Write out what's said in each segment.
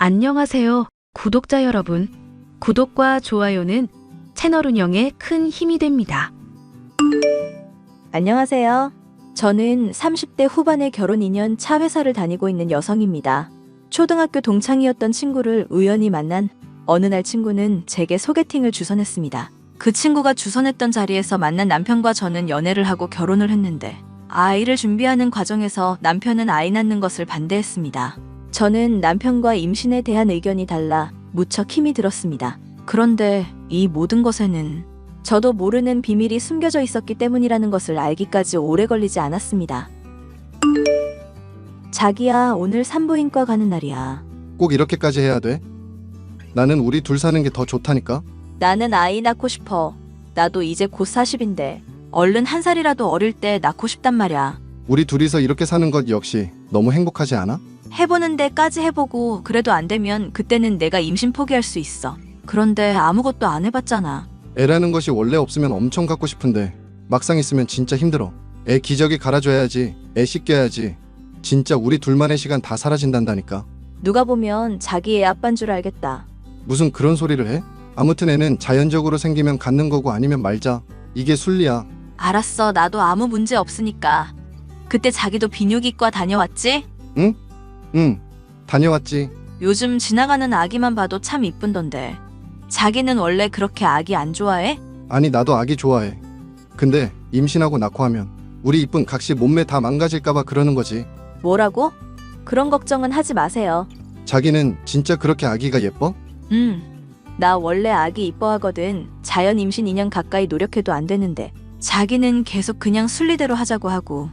안녕하세요, 구독자 여러분. 구독과 좋아요는 채널 운영에 큰 힘이 됩니다. 안녕하세요. 저는 30대 후반의 결혼 2년 차 회사를 다니고 있는 여성입니다. 초등학교 동창이었던 친구를 우연히 만난 어느 날 친구는 제게 소개팅을 주선했습니다. 그 친구가 주선했던 자리에서 만난 남편과 저는 연애를 하고 결혼을 했는데 아이를 준비하는 과정에서 남편은 아이 낳는 것을 반대했습니다. 저는 남편과 임신에 대한 의견이 달라 무척 힘이 들었습니다. 그런데 이 모든 것에는 저도 모르는 비밀이 숨겨져 있었기 때문이라는 것을 알기까지 오래 걸리지 않았습니다. 자기야, 오늘 산부인과 가는 날이야. 꼭 이렇게까지 해야 돼? 나는 우리 둘 사는 게 더 좋다니까? 나는 아이 낳고 싶어. 나도 이제 곧 40인데 얼른 한 살이라도 어릴 때 낳고 싶단 말이야. 우리 둘이서 이렇게 사는 것 역시 너무 행복하지 않아? 해보는 데까지 해보고 그래도 안 되면 그때는 내가 임신 포기할 수 있어. 그런데 아무것도 안 해봤잖아. 애라는 것이 원래 없으면 엄청 갖고 싶은데 막상 있으면 진짜 힘들어. 애 기저귀 갈아줘야지. 애 씻겨야지. 진짜 우리 둘만의 시간 다 사라진단다니까. 누가 보면 자기 애 아빠인 줄 알겠다. 무슨 그런 소리를 해? 아무튼 애는 자연적으로 생기면 갖는 거고 아니면 말자. 이게 순리야. 알았어, 나도 아무 문제 없으니까. 그때 자기도 비뇨기과 다녀왔지? 응. 다녀왔지. 요즘 지나가는 아기만 봐도 참 이쁜던데. 자기는 원래 그렇게 아기 안 좋아해? 아니 나도 아기 좋아해. 근데 임신하고 낳고 하면 우리 이쁜 각시 몸매 다 망가질까봐 그러는 거지. 뭐라고? 그런 걱정은 하지 마세요. 자기는 진짜 그렇게 아기가 예뻐? 음. 나 원래 아기 이뻐하거든. 자연 임신 2년 가까이 노력해도 안 되는데. 자기는 계속 그냥 순리대로 하자고 하고.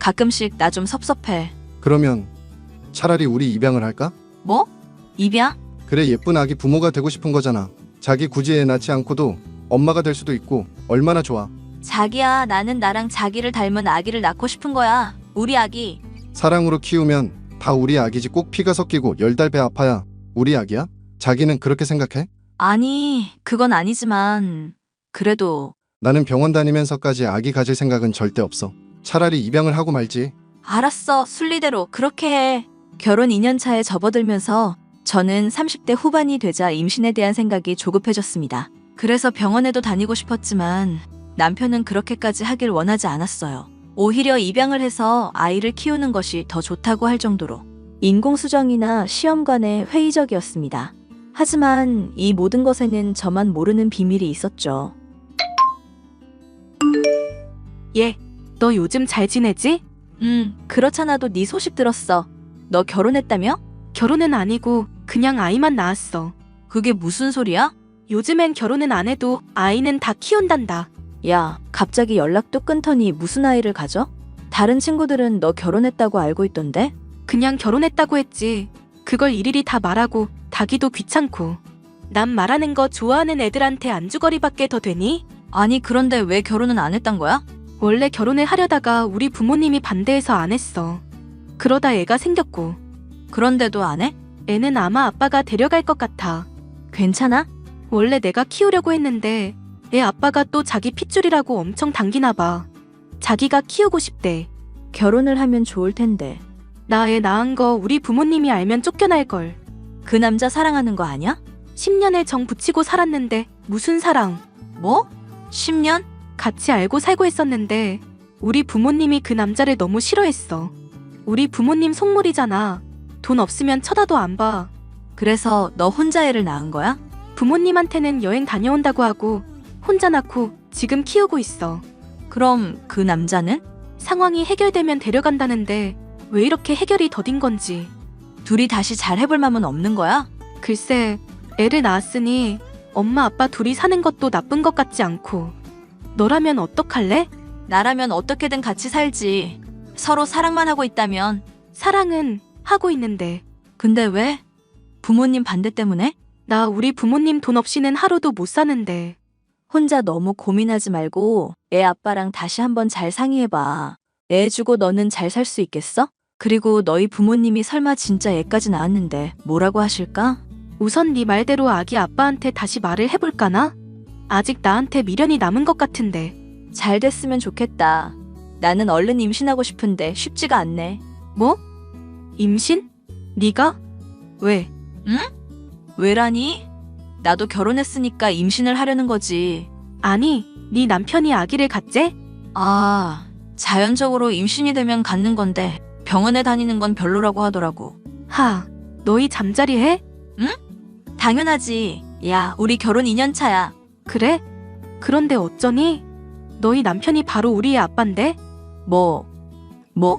가끔씩 나 좀 섭섭해. 그러면 차라리 우리 입양을 할까? 뭐? 입양? 그래 예쁜 아기 부모가 되고 싶은 거잖아. 자기 굳이 애 낳지 않고도 엄마가 될 수도 있고 얼마나 좋아. 자기야, 나는 나랑 자기를 닮은 아기를 낳고 싶은 거야. 우리 아기. 사랑으로 키우면 다 우리 아기지 꼭 피가 섞이고 열달배 아파야 우리 아기야? 자기는 그렇게 생각해? 아니, 그건 아니지만. 그래도 나는 병원 다니면서까지 아기 가질 생각은 절대 없어. 차라리 입양을 하고 말지. 알았어. 순리대로 그렇게 해. 결혼 2년 차에 접어들면서 저는 30대 후반이 되자 임신에 대한 생각이 조급해졌습니다. 그래서 병원에도 다니고 싶었지만 남편은 그렇게까지 하길 원하지 않았어요. 오히려 입양을 해서 아이를 키우는 것이 더 좋다고 할 정도로 인공수정이나 시험관에 회의적이었습니다. 하지만 이 모든 것에는 저만 모르는 비밀이 있었죠. 얘, 너 요즘 잘 지내지? 음, 그렇잖아도 네 소식 들었어. 너 결혼했다며? 결혼은 아니고 그냥 아이만 낳았어. 그게 무슨 소리야? 요즘엔 결혼은 안 해도 아이는 다 키운단다. 야, 갑자기 연락도 끊더니 무슨 아이를 가져? 다른 친구들은 너 결혼했다고 알고 있던데? 그냥 결혼했다고 했지. 그걸 일일이 다 말하고 다기도 귀찮고. 남 말하는 거 좋아하는 애들한테 안주거리밖에 더 되니? 아니, 그런데 왜 결혼은 안 했단 거야? 원래 결혼을 하려다가 우리 부모님이 반대해서 안 했어. 그러다 애가 생겼고. 그런데도 안 해? 애는 아마 아빠가 데려갈 것 같아. 괜찮아? 원래 내가 키우려고 했는데 애 아빠가 또 자기 핏줄이라고 엄청 당기나 봐. 자기가 키우고 싶대. 결혼을 하면 좋을 텐데. 나 애 낳은 거 우리 부모님이 알면 쫓겨날 걸. 그 남자 사랑하는 거 아니야? 10년을 정 붙이고 살았는데 무슨 사랑? 뭐? 10년? 같이 알고 살고 했었는데 우리 부모님이 그 남자를 너무 싫어했어. 우리 부모님 속물이잖아. 돈 없으면 쳐다도 안 봐. 그래서 너 혼자 애를 낳은 거야? 부모님한테는 여행 다녀온다고 하고 혼자 낳고 지금 키우고 있어. 그럼 그 남자는? 상황이 해결되면 데려간다는데 왜 이렇게 해결이 더딘 건지. 둘이 다시 잘 해볼 맘은 없는 거야? 글쎄, 애를 낳았으니 엄마 아빠 둘이 사는 것도 나쁜 것 같지 않고. 너라면 어떡할래? 나라면 어떻게든 같이 살지. 서로 사랑만 하고 있다면. 사랑은 하고 있는데. 근데 왜? 부모님 반대 때문에? 나 우리 부모님 돈 없이는 하루도 못 사는데. 혼자 너무 고민하지 말고 애 아빠랑 다시 한번 잘 상의해봐. 애 주고 너는 잘 살 수 있겠어? 그리고 너희 부모님이 설마 진짜 애까지 낳았는데 뭐라고 하실까? 우선 네 말대로 아기 아빠한테 다시 말을 해볼까나? 아직 나한테 미련이 남은 것 같은데. 잘 됐으면 좋겠다. 나는 얼른 임신하고 싶은데 쉽지가 않네. 뭐? 임신? 네가? 왜? 왜라니? 나도 결혼했으니까 임신을 하려는 거지. 아니, 네 남편이 아기를 갖재? 아, 자연적으로 임신이 되면 갖는 건데 병원에 다니는 건 별로라고 하더라고. 하, 너희 잠자리 해? 당연하지. 야, 우리 결혼 2년 차야. 그래? 그런데 어쩌니? 너희 남편이 바로 우리의 아빠인데? 뭐? 뭐?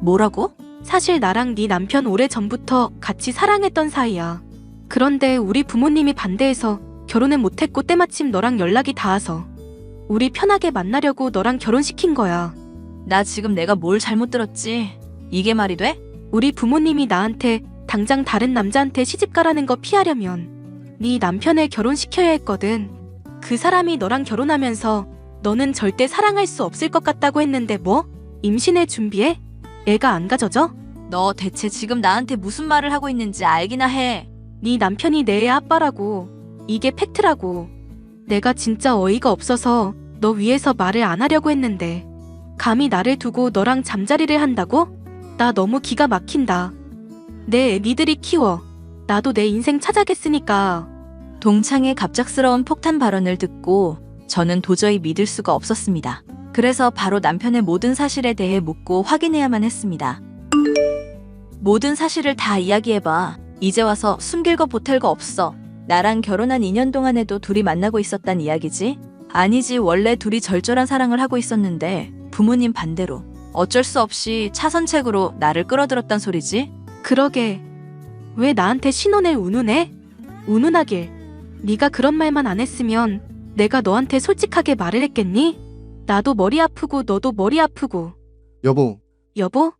뭐라고? 사실 나랑 네 남편 오래 전부터 같이 사랑했던 사이야. 그런데 우리 부모님이 반대해서 결혼은 못했고 때마침 너랑 연락이 닿아서 우리 편하게 만나려고 너랑 결혼시킨 거야. 나 지금 내가 뭘 잘못 들었지? 이게 말이 돼? 우리 부모님이 나한테 당장 다른 남자한테 시집 가라는 거 피하려면 네 남편을 결혼시켜야 했거든. 그 사람이 너랑 결혼하면서 너는 절대 사랑할 수 없을 것 같다고 했는데 뭐? 임신을 준비해? 애가 안 가져져? 너 대체 지금 나한테 무슨 말을 하고 있는지 알기나 해. 네 남편이 내 애 아빠라고. 이게 팩트라고. 내가 진짜 어이가 없어서 너 위해서 말을 안 하려고 했는데 감히 나를 두고 너랑 잠자리를 한다고? 나 너무 기가 막힌다. 내애 니들이 키워. 나도 내 인생 찾아겠으니까. 동창의 갑작스러운 폭탄 발언을 듣고 저는 도저히 믿을 수가 없었습니다. 그래서 바로 남편의 모든 사실에 대해 묻고 확인해야만 했습니다. 모든 사실을 다 이야기해봐. 이제 와서 숨길 거 보탤 거 없어. 나랑 결혼한 2년 동안에도 둘이 만나고 있었단 이야기지? 아니지, 원래 둘이 절절한 사랑을 하고 있었는데 부모님 반대로 어쩔 수 없이 차선책으로 나를 끌어들었단 소리지? 그러게. 왜 나한테 신혼을 운운해? 운운하길. 네가 그런 말만 안 했으면 내가 너한테 솔직하게 말을 했겠니? 나도 머리 아프고 너도 머리 아프고. 여보, 여보?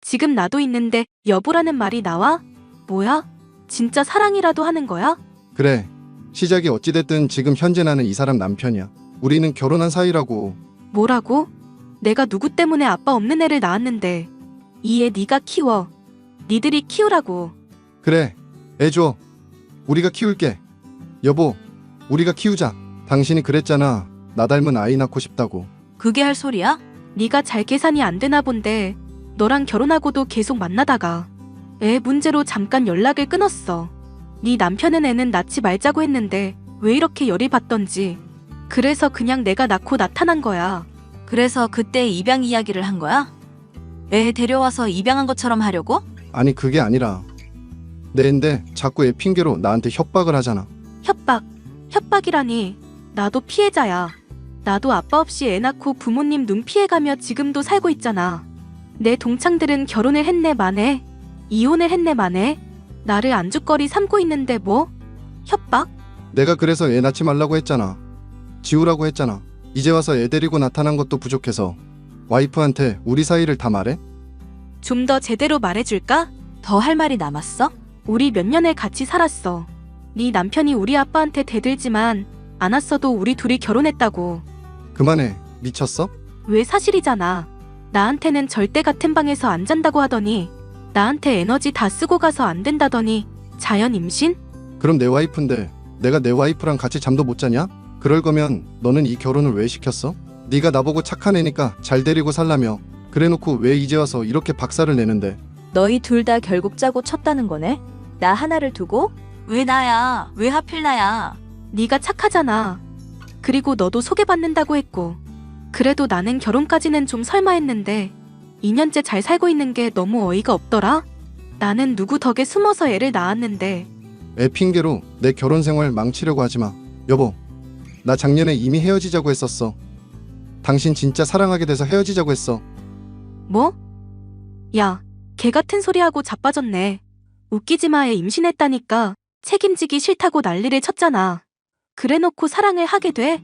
지금 나도 있는데 여보라는 말이 나와? 뭐야? 진짜 사랑이라도 하는 거야? 그래. 시작이 어찌됐든 지금 현재 나는 이 사람 남편이야. 우리는 결혼한 사이라고. 뭐라고? 내가 누구 때문에 아빠 없는 애를 낳았는데 이 애 네가 키워. 니들이 키우라고. 그래. 애 줘. 우리가 키울게. 여보, 우리가 키우자. 당신이 그랬잖아. 나 닮은 아이 낳고 싶다고. 그게 할 소리야? 네가 잘 계산이 안 되나 본데 너랑 결혼하고도 계속 만나다가 애 문제로 잠깐 연락을 끊었어. 네 남편은 애는 낳지 말자고 했는데 왜 이렇게 열이 받던지. 그래서 그냥 내가 낳고 나타난 거야. 그래서 그때 입양 이야기를 한 거야? 애 데려와서 입양한 것처럼 하려고? 아니, 그게 아니라. 내 애인데 자꾸 애 핑계로 나한테 협박을 하잖아. 협박. 협박이라니. 나도 피해자야. 나도 아빠 없이 애 낳고 부모님 눈 피해가며 지금도 살고 있잖아. 내 동창들은 결혼을 했네 마네. 이혼을 했네 마네. 나를 안주거리 삼고 있는데 뭐? 협박? 내가 그래서 애 낳지 말라고 했잖아. 지우라고 했잖아. 이제 와서 애 데리고 나타난 것도 부족해서 와이프한테 우리 사이를 다 말해? 좀 더 제대로 말해줄까? 더 할 말이 남았어? 우리 몇 년을 같이 살았어. 네 남편이 우리 아빠한테 대들지만 안 왔어도 우리 둘이 결혼했다고. 그만해. 미쳤어? 왜 사실이잖아. 나한테는 절대 같은 방에서 안 잔다고 하더니 나한테 에너지 다 쓰고 가서 안 된다더니 자연 임신? 그럼 내 와이프인데 내가 내 와이프랑 같이 잠도 못 자냐? 그럴 거면 너는 이 결혼을 왜 시켰어? 네가 나보고 착한 애니까 잘 데리고 살라며 그래놓고 왜 이제 와서 이렇게 박살을 내는데 너희 둘 다 결국 짜고 쳤다는 거네? 나 하나를 두고? 왜 나야? 왜 하필 나야? 네가 착하잖아. 그리고 너도 소개받는다고 했고. 그래도 나는 결혼까지는 좀 설마 했는데 2년째 잘 살고 있는 게 너무 어이가 없더라. 나는 누구 덕에 숨어서 애를 낳았는데 애 핑계로 내 결혼 생활 망치려고 하지 마. 여보, 나 작년에 이미 헤어지자고 했었어. 당신 진짜 사랑하게 돼서 헤어지자고 했어. 뭐? 야, 개 같은 소리하고 자빠졌네. 웃기지 마에 임신했다니까 책임지기 싫다고 난리를 쳤잖아. 그래놓고 사랑을 하게 돼?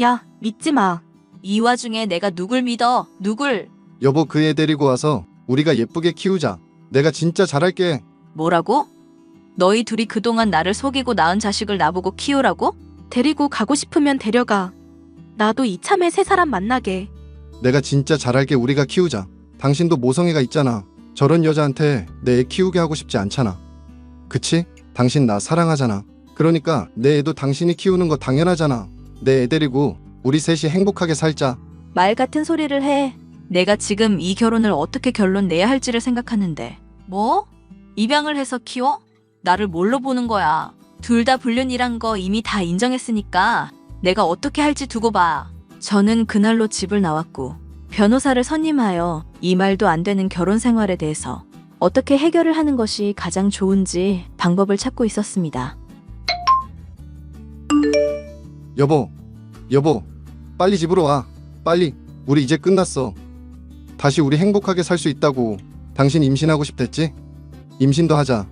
야, 믿지 마. 이 와중에 내가 누굴 믿어? 누굴? 여보 그 애 데리고 와서 우리가 예쁘게 키우자. 내가 진짜 잘할게. 뭐라고? 너희 둘이 그동안 나를 속이고 낳은 자식을 나보고 키우라고? 데리고 가고 싶으면 데려가. 나도 이참에 새 사람 만나게. 내가 진짜 잘할게 우리가 키우자. 당신도 모성애가 있잖아. 저런 여자한테 내 애 키우게 하고 싶지 않잖아. 그치? 당신 나 사랑하잖아. 그러니까 내 애도 당신이 키우는 거 당연하잖아. 내 애 데리고 우리 셋이 행복하게 살자. 말 같은 소리를 해. 내가 지금 이 결혼을 어떻게 결론 내야 할지를 생각하는데. 뭐? 입양을 해서 키워? 나를 뭘로 보는 거야? 둘 다 불륜이란 거 이미 다 인정했으니까 내가 어떻게 할지 두고 봐. 저는 그날로 집을 나왔고 변호사를 선임하여 이 말도 안 되는 결혼 생활에 대해서 어떻게 해결을 하는 것이 가장 좋은지 방법을 찾고 있었습니다. 여보, 여보, 빨리 집으로 와. 빨리. 우리 이제 끝났어. 다시 우리 행복하게 살 수 있다고. 당신 임신하고 싶댔지? 임신도 하자.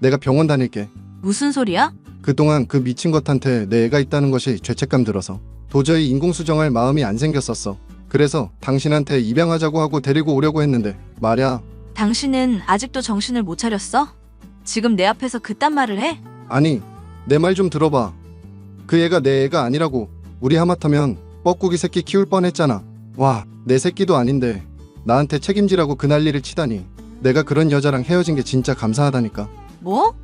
내가 병원 다닐게. 무슨 소리야? 그동안 그 미친 것한테 내 애가 있다는 것이 죄책감 들어서 도저히 인공수정할 마음이 안 생겼었어. 그래서 당신한테 입양하자고 하고 데리고 오려고 했는데 말야. 당신은 아직도 정신을 못 차렸어? 지금 내 앞에서 그딴 말을 해? 아니, 내 말 좀 들어봐. 그 애가 내 애가 아니라고. 우리 하마터면 뻐꾸기 새끼 키울 뻔했잖아. 와, 내 새끼도 아닌데 나한테 책임지라고 그 난리를 치다니. 내가 그런 여자랑 헤어진 게 진짜 감사하다니까. 뭐?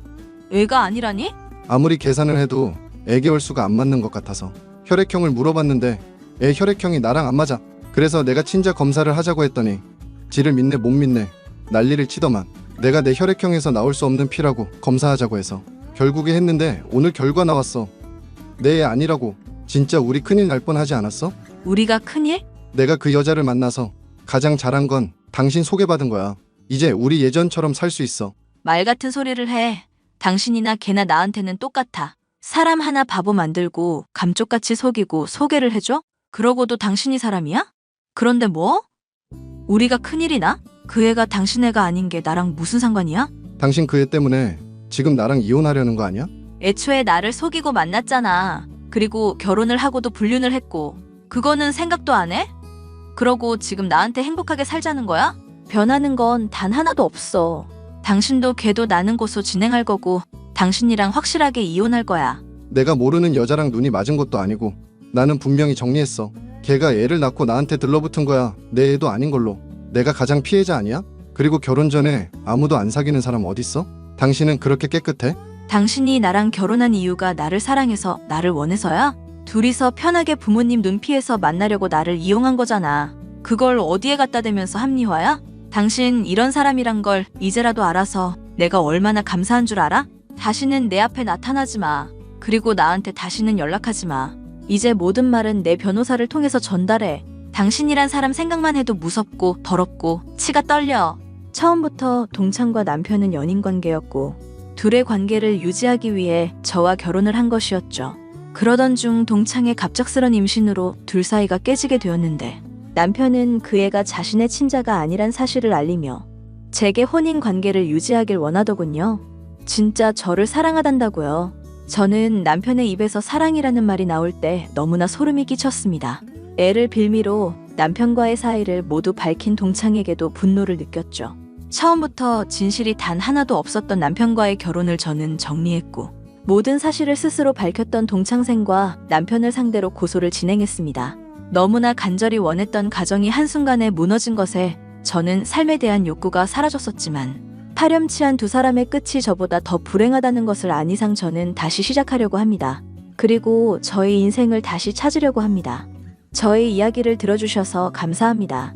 애가 아니라니? 아무리 계산을 해도 애기 월수가 안 맞는 것 같아서 혈액형을 물어봤는데 애 혈액형이 나랑 안 맞아. 그래서 내가 친자 검사를 하자고 했더니 지를 믿네 못 믿네 난리를 치더만 내가 내 혈액형에서 나올 수 없는 피라고 검사하자고 해서 결국에 했는데 오늘 결과 나왔어. 내 애 아니라고 진짜 우리 큰일 날 뻔하지 않았어? 우리가 큰일? 내가 그 여자를 만나서 가장 잘한 건 당신 소개받은 거야. 이제 우리 예전처럼 살 수 있어. 말 같은 소리를 해. 당신이나 걔나 나한테는 똑같아. 사람 하나 바보 만들고 감쪽같이 속이고 소개를 해줘? 그러고도 당신이 사람이야? 그런데 뭐? 우리가 큰일이나? 그 애가 당신 애가 아닌 게 나랑 무슨 상관이야? 당신 그 애 때문에 지금 나랑 이혼하려는 거 아니야? 애초에 나를 속이고 만났잖아. 그리고 결혼을 하고도 불륜을 했고. 그거는 생각도 안 해? 그러고 지금 나한테 행복하게 살자는 거야? 변하는 건 단 하나도 없어. 당신도 걔도 나는 곳으로 진행할 거고, 당신이랑 확실하게 이혼할 거야. 내가 모르는 여자랑 눈이 맞은 것도 아니고 나는 분명히 정리했어. 걔가 애를 낳고 나한테 들러붙은 거야. 내 애도 아닌 걸로. 내가 가장 피해자 아니야? 그리고 결혼 전에 아무도 안 사귀는 사람 어딨어? 당신은 그렇게 깨끗해? 당신이 나랑 결혼한 이유가 나를 사랑해서 나를 원해서야? 둘이서 편하게 부모님 눈 피해서 만나려고 나를 이용한 거잖아. 그걸 어디에 갖다 대면서 합리화야? 당신 이런 사람이란 걸 이제라도 알아서 내가 얼마나 감사한 줄 알아? 다시는 내 앞에 나타나지 마. 그리고 나한테 다시는 연락하지 마. 이제 모든 말은 내 변호사를 통해서 전달해. 당신이란 사람 생각만 해도 무섭고 더럽고 치가 떨려. 처음부터 동창과 남편은 연인 관계였고 둘의 관계를 유지하기 위해 저와 결혼을 한 것이었죠. 그러던 중 동창의 갑작스런 임신으로 둘 사이가 깨지게 되었는데 남편은 그 애가 자신의 친자가 아니란 사실을 알리며 제게 혼인 관계를 유지하길 원하더군요. 진짜 저를 사랑하단다고요. 저는 남편의 입에서 사랑이라는 말이 나올 때 너무나 소름이 끼쳤습니다. 애를 빌미로 남편과의 사이를 모두 밝힌 동창에게도 분노를 느꼈죠. 처음부터 진실이 단 하나도 없었던 남편과의 결혼을 저는 정리했고 모든 사실을 스스로 밝혔던 동창생과 남편을 상대로 고소를 진행했습니다. 너무나 간절히 원했던 가정이 한순간에 무너진 것에 저는 삶에 대한 욕구가 사라졌었지만 파렴치한 두 사람의 끝이 저보다 더 불행하다는 것을 안 이상 저는 다시 시작하려고 합니다. 그리고 저의 인생을 다시 찾으려고 합니다. 저의 이야기를 들어주셔서 감사합니다.